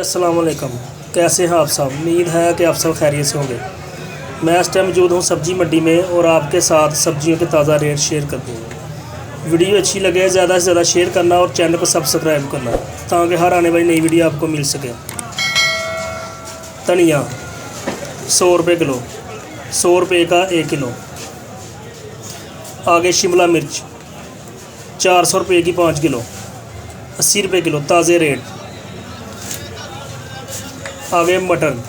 अस्सलाम वालेकुम कैसे हैं आप सब? उम्मीद है कि आप सब खैरियत से होंगे। मैं इस टाइम मौजूद हूँ सब्ज़ी मंडी में और आपके साथ सब्जियों के ताज़ा रेट शेयर कर दूँगा वीडियो अच्छी लगे, ज़्यादा से ज़्यादा शेयर करना और चैनल को सब्सक्राइब करना, ताकि हर आने वाली नई वीडियो आपको मिल सके। धनिया, सौ रुपये किलो, सौ रुपये का एक किलो। आगे शिमला मिर्च, चार सौ रुपये की पाँच किलो, अस्सी रुपये किलो, ताज़े रेट। आगे मटन।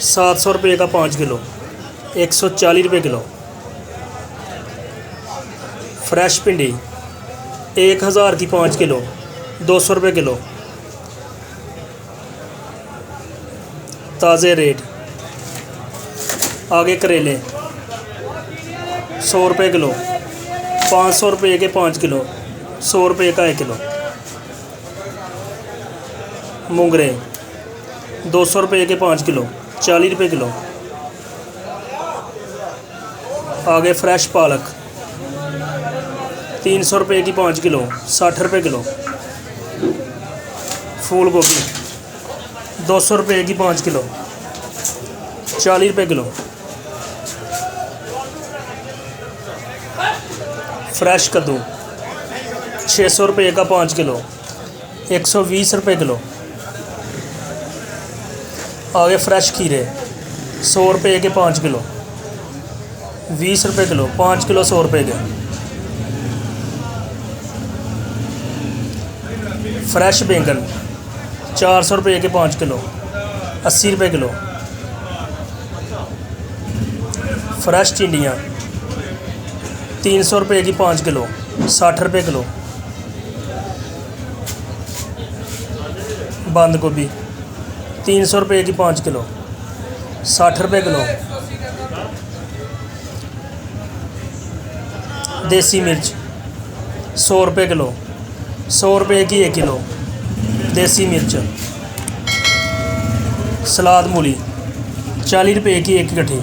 सात सौ रुपये का पाँच किलो। एक सौ चालीस रुपये किलो। फ्रेश भिंडी। एक हज़ार की पाँच किलो। दो सौ रुपये किलो। ताज़े रेट। आगे करेले। सौ रुपये किलो। पाँच सौ रुपये के पाँच किलो। सौ रुपये का एक किलो। मोंगरे, दो सौ रुपये के पाँच किलो, चालीस रुपये किलो। आगे फ्रेश पालक, तीन सौ रुपये की पाँच किलो, साठ रुपये किलो। फूल गोभी, दो सौ रुपये की पाँच किलो, चालीस रुपये किलो। फ्रेश कद्दू, छः सौ रुपये का पाँच किलो, एक सौ बीस रुपये किलो। आगे फ्रेश खीरे सौ रुपये के पाँच किलो बीस रुपये किलो पाँच किलो सौ रुपये के फ्रेश बैंगन चार सौ रुपये के पाँच किलो अस्सी रुपये किलो फ्रेश टिंडियाँ तीन सौ रुपये की पाँच किलो साठ रुपये किलो बंद गोभी तीन सौ रुपये की पाँच किलो, साठ रुपये किलो। देसी मिर्च, सौ रुपये किलो, सौ रुपये की एक किलो, देसी मिर्च। सलाद मूली, चालीस रुपये की एक कट्ठी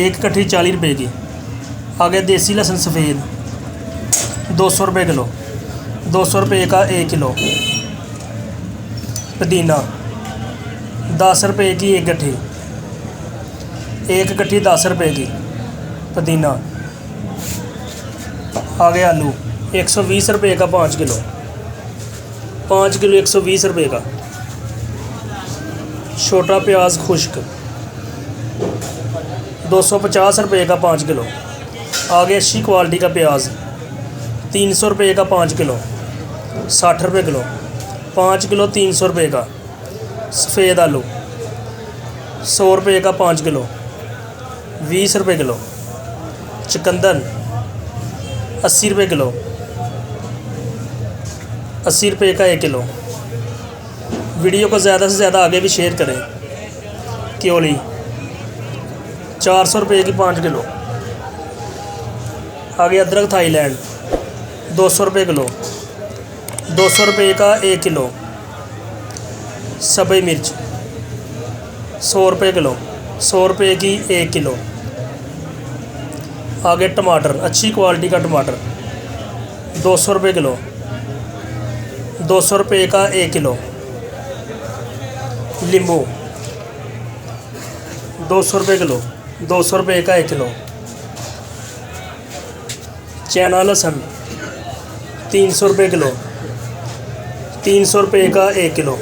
एक कट्ठी चालीस रुपये की। आगे देसी लहसुन सफ़ेद, दो सौ रुपये किलो, दो सौ रुपये का एक किलो। पुदीना दस रुपये की एक गट्ठी। एक गट्ठी दस रुपये की, पुदीना। आगे आलू, एक सौ बीस रुपये का पाँच किलो। पाँच किलो एक सौ बीस रुपये का। छोटा प्याज खुश्क। दो सौ पचास रुपये का पाँच किलो। आगे अच्छी क्वालिटी का प्याज। तीन सौ रुपये का पाँच किलो। साठ रुपये किलो। पाँच किलो तीन सौ रुपये का। सफ़ेद आलू, सौ रुपये का पाँच किलो, बीस रुपये किलो चुकंदर अस्सी रुपये किलो, अस्सी रुपये का एक किलो। वीडियो को ज़्यादा से ज़्यादा आगे भी शेयर करें। क्योली चार सौ रुपये की पाँच किलो। आगे अदरक थाईलैंड, दो सौ रुपये किलो। दो सौ रुपये का एक किलो। सभी मिर्च, सौ रुपये किलो, सौ रुपये की एक किलो। आगे टमाटर, अच्छी क्वालिटी का टमाटर, दो सौ रुपये किलो, दो सौ रुपये का एक किलो। नींबू दो सौ रुपये किलो, दो सौ रुपये का एक किलो। चैना लहसुन, तीन सौ रुपये किलो, तीन सौ रुपये का एक किलो।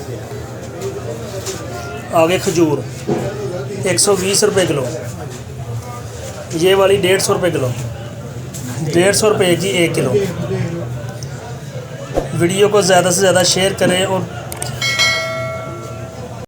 आगे खजूर एक सौ बीस रुपये किलो ये वाली डेढ़ सौ रुपये किलो डेढ़ सौ रुपये की एक किलो वीडियो को ज़्यादा से ज़्यादा शेयर करें और